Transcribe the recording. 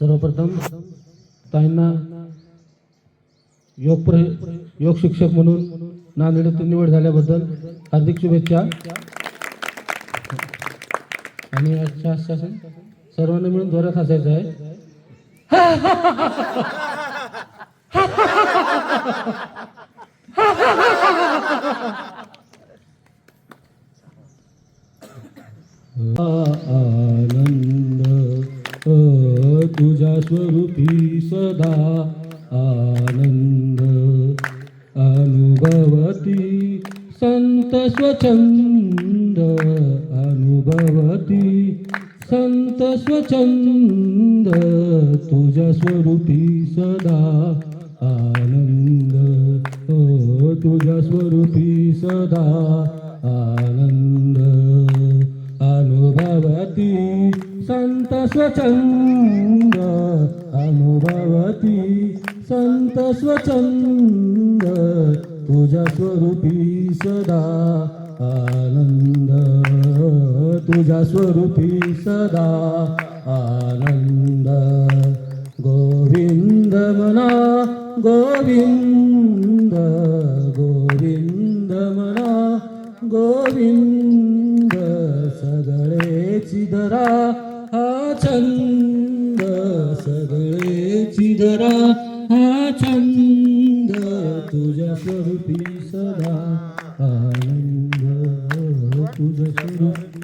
सर्वप्रथम ताईंना योग प्र योग शिक्षक म्हणून नांदेड येथे निवड झाल्याबद्दल हार्दिक शुभेच्छा. आणि आजच्या आश्वासन सर्वांना मिळून जोरात हसायचं आहे. तुझ्या स्वरूपी सदा आनंद अनुभवती संत स्वचंद अनुभवती संत स्वचंद तुझ्या स्वरूपी सदा आनंद ओ तुझ्या स्वरूपी सदा आनंद अनुभवती संत स्वचंद अनुभवती संत स्वचंद तुझ्या स्वरूपी सदा आनंद. तुझ्या स्वरूपी सदा आनंद. गोविंद मना गोविंद गोविंद मना गोविंद सगळेची धरा. छंद तुझ्या स्वरूपी सदा आनंद तुझ्या स्वरूपी